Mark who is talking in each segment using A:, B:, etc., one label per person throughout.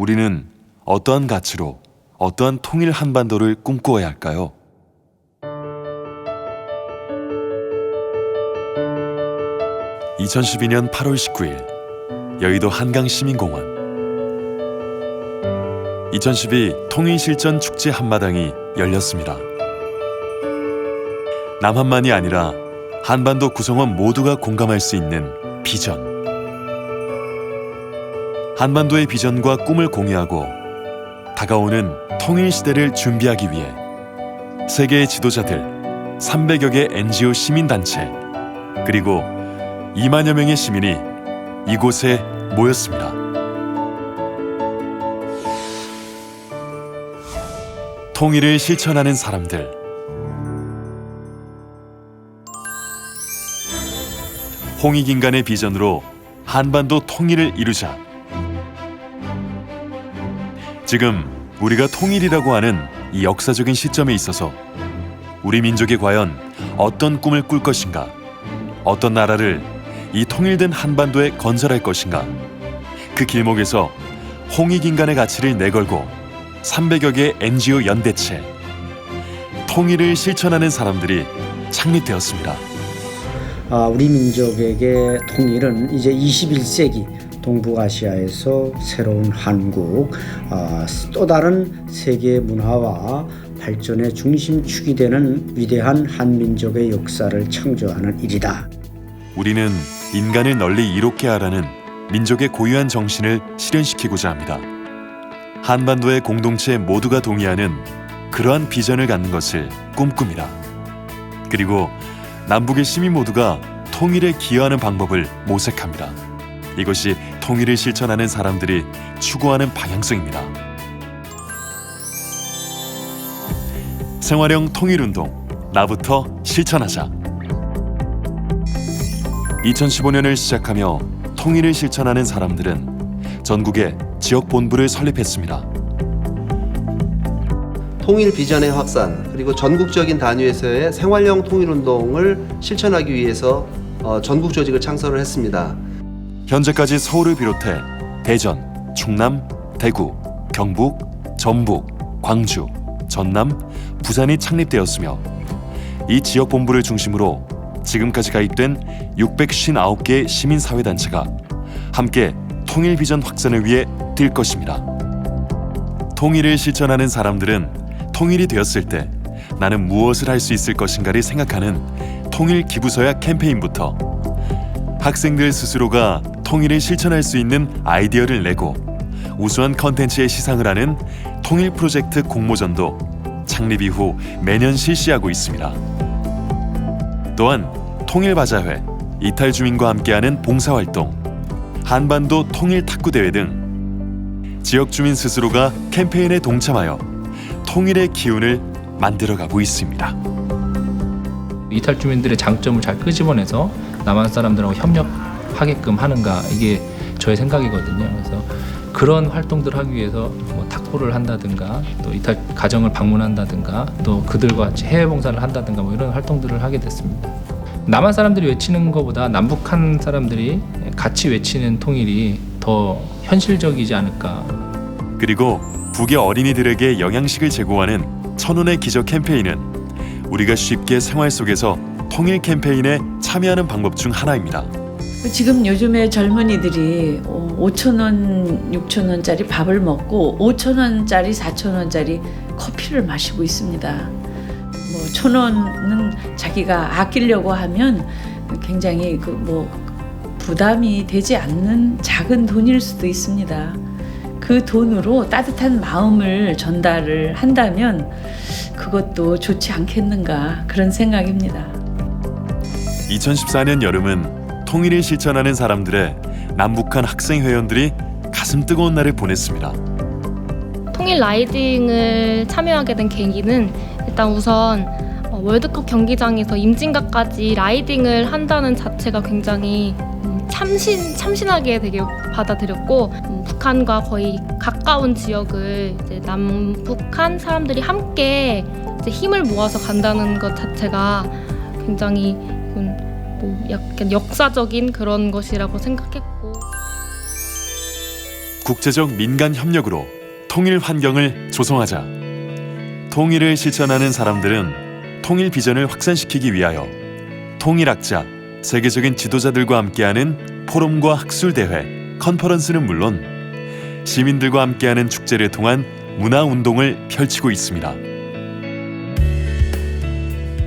A: 우리는 어떠한 가치로 어떠한 통일 한반도를 꿈꾸어야 할까요? (2012년 8월 19일) 여의도 한강시민공원 2012 통일실전 축제 한마당이 열렸습니다. 남한만이 아니라 한반도 구성원 모두가 공감할 수 있는 비전. 한반도의 비전과 꿈을 공유하고 다가오는 통일 시대를 준비하기 위해 세계의 지도자들 300여 개 NGO 시민단체 그리고 2만여 명의 시민이 이곳에 모였습니다. 통일을 실천하는 사람들 홍익인간의 비전으로 한반도 통일을 이루자. 지금 우리가 통일이라고 하는 이 역사적인 시점에 있어서 우리 민족이 과연 어떤 꿈을 꿀 것인가? 어떤 나라를 이 통일된 한반도에 건설할 것인가? 그 길목에서 홍익인간의 가치를 내걸고 300여 개 NGO 연대체 통일을 실천하는 사람들이 창립되었습니다.
B: 아, 우리 민족에게 통일은 이제 21세기 동북아시아에서 새로운 한국, 아, 또 다른 세계 문화와 발전의 중심축이 되는 위대한 한민족의 역사를 창조하는 일이다.
A: 우리는 인간을 널리 이롭게 하라는 민족의 고유한 정신을 실현시키고자 합니다. 한반도의 공동체 모두가 동의하는 그러한 비전을 갖는 것을 꿈꿉니다. 그리고 남북의 시민 모두가 통일에 기여하는 방법을 모색합니다. 이것이 통일을 실천하는 사람들이 추구하는 방향성입니다. 생활형 통일운동 나부터 실천하자. 2015년을 시작하며 통일을 실천하는 사람들은 전국에 지역 본부를 설립했습니다.
C: 통일 비전의 확산 그리고 전국적인 단위에서의 생활형 통일 운동을 실천하기 위해서 어, 전국 조직을 창설을 했습니다.
A: 현재까지 서울을 비롯해 대전, 충남, 대구, 경북, 전북, 광주, 전남, 부산이 창립되었으며 이 지역 본부를 중심으로 지금까지 가입된 659개 시민사회 단체가 함께 통일 비전 확산을 위해 뛸 것입니다. 통일을 실천하는 사람들은 통일이 되었을 때 나는 무엇을 할 수 있을 것인가를 생각하는 통일 기부서약 캠페인부터 학생들 스스로가 통일을 실천할 수 있는 아이디어를 내고 우수한 컨텐츠의 시상을 하는 통일 프로젝트 공모전도 창립 이후 매년 실시하고 있습니다. 또한 통일바자회, 이탈 주민과 함께하는 봉사활동, 한반도 통일 탁구 대회 등 지역 주민 스스로가 캠페인에 동참하여 통일의 기운을 만들어가고 있습니다.
D: 이탈 주민들의 장점을 잘 끄집어내서 남한 사람들하고 협력하게끔 하는가 이게 저의 생각이거든요. 그래서 그런 활동들 하기 위해서 뭐 탁구를 한다든가 또 이탈 가정을 방문한다든가 또 그들과 같이 해외 봉사를 한다든가 뭐 이런 활동들을 하게 됐습니다. 남한 사람들이 외치는 것보다 남북한 사람들이 같이 외치는 통일이 더 현실적이지 않을까
A: 그리고 북의 어린이들에게 영양식을 제공하는 천원의 기적 캠페인은 우리가 쉽게 생활 속에서 통일 캠페인에 참여하는 방법 중 하나입니다.
E: 지금 요즘에 젊은이들이 5천 원, 6천 원짜리 밥을 먹고 5천 원짜리, 4천 원짜리 커피를 마시고 있습니다. 뭐 천 원은 자기가 아끼려고 하면 굉장히 그 뭐 부담이 되지 않는 작은 돈일 수도 있습니다. 그 돈으로 따뜻한 마음을 전달을 한다면 그것도 좋지 않겠는가 그런 생각입니다.
A: 2014년 여름은 통일을 실천하는 사람들의 남북한 학생 회원들이 가슴 뜨거운 날을 보냈습니다.
F: 통일 라이딩을 참여하게 된 계기는 일단 우선 어, 월드컵 경기장에서 임진각까지 라이딩을 한다는 자체가 굉장히 음, 참신 참신하게 되게 받아들였고 음, 북한과 거의 가까운 지역을 남북한 사람들이 함께 힘을 모아서 간다는 것 자체가 굉장히 음, 뭐 약간 역사적인 그런 것이라고 생각했고
A: 국제적 민간 협력으로 통일 환경을 조성하자. 통일을 실천하는 사람들은 통일 비전을 확산시키기 위하여 통일학자, 세계적인 지도자들과 함께하는 포럼과 학술 대회, 컨퍼런스는 물론 시민들과 함께하는 축제를 통한 문화 운동을 펼치고 있습니다.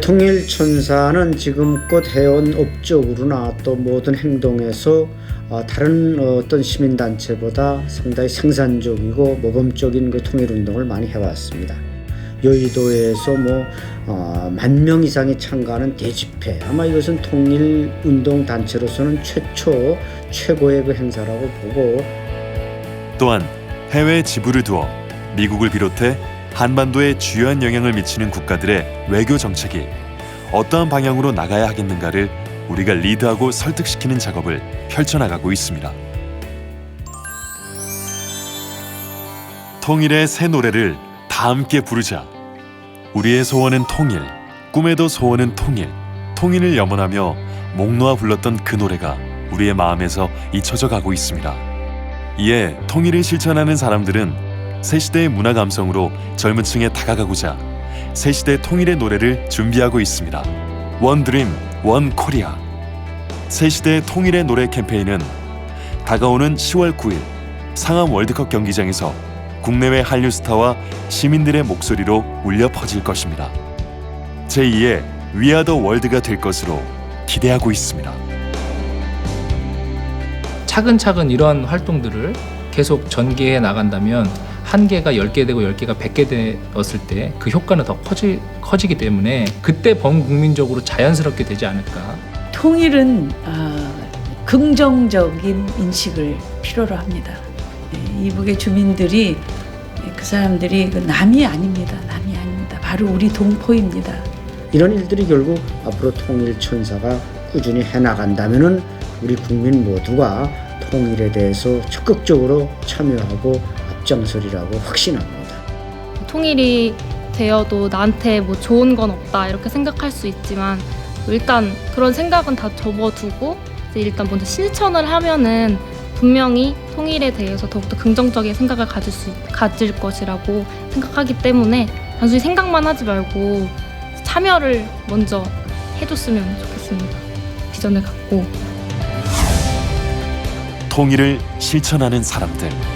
B: 통일 천사는 지금껏 해온 업적으로나 또 모든 행동에서 어, 다른 어떤 시민단체보다 상당히 생산적이고 모범적인 그 통일운동을 많이 해왔습니다. 여의도에서 뭐만 명 이상이 참가하는 대집회 아마 이것은 통일운동 단체로서는 최초 최고의 그 행사라고 보고
A: 또한 해외 지부를 두어 미국을 비롯해 한반도에 주요한 영향을 미치는 국가들의 외교 정책이 어떠한 방향으로 나가야 하겠는가를 우리가 리드하고 설득시키는 작업을 펼쳐나가고 있습니다. 통일의 새 노래를 다 함께 부르자. 우리의 소원은 통일, 꿈에도 소원은 통일. 통일을 염원하며 목 놓아 불렀던 그 노래가 우리의 마음에서 잊혀져 가고 있습니다. 이에 통일을 실천하는 사람들은 새 시대의 문화 감성으로 젊은 층에 다가가고자 새 시대 통일의 노래를 준비하고 있습니다. 원 드림, 원 코리아. 새 시대 통일의 노래 캠페인은 다가오는 10월 9일 상암 월드컵 경기장에서 국내외 한류 스타와 시민들의 목소리로 울려 퍼질 것입니다. 제2의 위아더 월드가 될 것으로 기대하고 있습니다.
D: 차근차근 이러한 활동들을 계속 전개해 나간다면 한 개가 열 개 되고 열 개가 백 개 되었을 때 그 효과는 더 커지, 커지기 때문에 그때 범국민적으로 자연스럽게 되지 않을까.
E: 통일은 아, 긍정적인 인식을 필요로 합니다. 예, 이북의 주민들이 그 사람들이 그 남이 아닙니다. 남이 아닙니다. 바로 우리 동포입니다.
B: 이런 일들이 결국 앞으로 통일 천사가 꾸준히 해나간다면은 우리 국민 모두가 통일에 대해서 적극적으로 참여하고 앞장서리라고 확신합니다.
F: 통일이 되어도 나한테 뭐 좋은 건 없다 이렇게 생각할 수 있지만 일단 그런 생각은 다 접어두고 이제 일단 먼저 실천을 하면은 분명히 통일에 대해서 더욱더 긍정적인 생각을 가질 수 가질 것이라고 생각하기 때문에 단순히 생각만 하지 말고 참여를 먼저 해줬으면 좋겠습니다. 비전을 갖고
A: 통일을 실천하는 사람들.